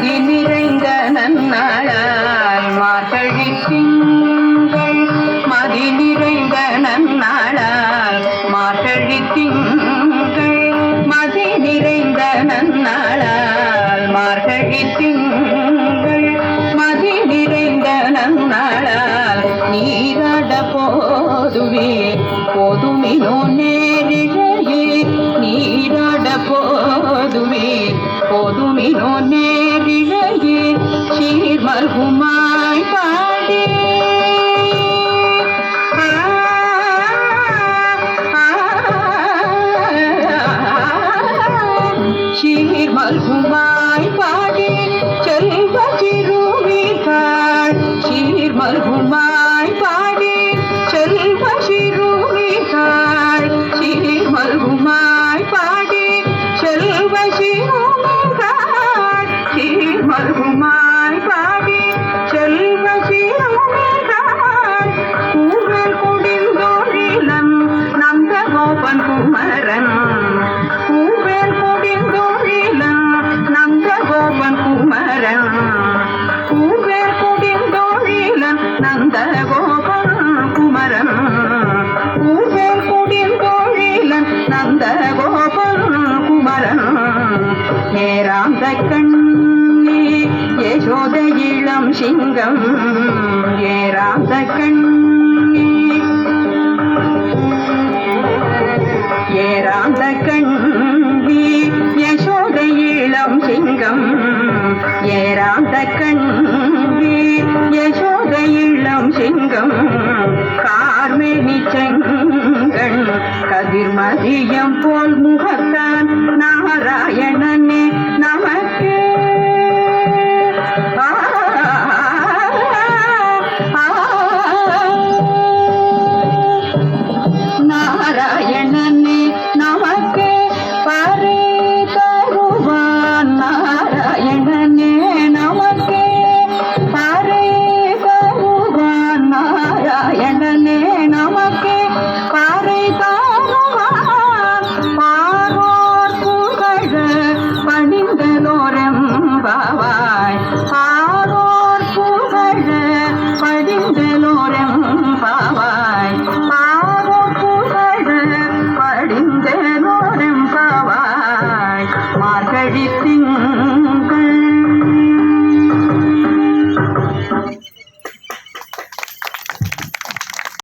ஆகி நிறைந்த நன்னாளால் மார்கழி திங்கள் மதி நிறைந்த நன்னாளால் மார்கழி திங்கள் மதி நிறைந்த நன்னாளால் மார்கழி திங்கள் மதி நிறைந்த நன்னாளால் நீராட போதுவே போதுமினோ நே சீர் மல்குமாய் பாடே ஆ, சீர் மல்குமாய் பாடி அவன் குமரன் கூவேல் குடிந்தோழிலன் நந்த கோபன் குமரன். கூவேல் குடிந்தோழிலன் நந்த கோபன் குமரன். கூவேல் குடிந்தோழிலன் நந்த கோபன் குமரன். நேராந்த கண்ணி யசோத இளம் சிங்கம். ஏராந்த கண்ணி ஏராந்த கண்ணி யசோத இளம் சிங்கம் கார்மேனி செங்கண் கதிர்மதியம் போல் முகத்தான் நான்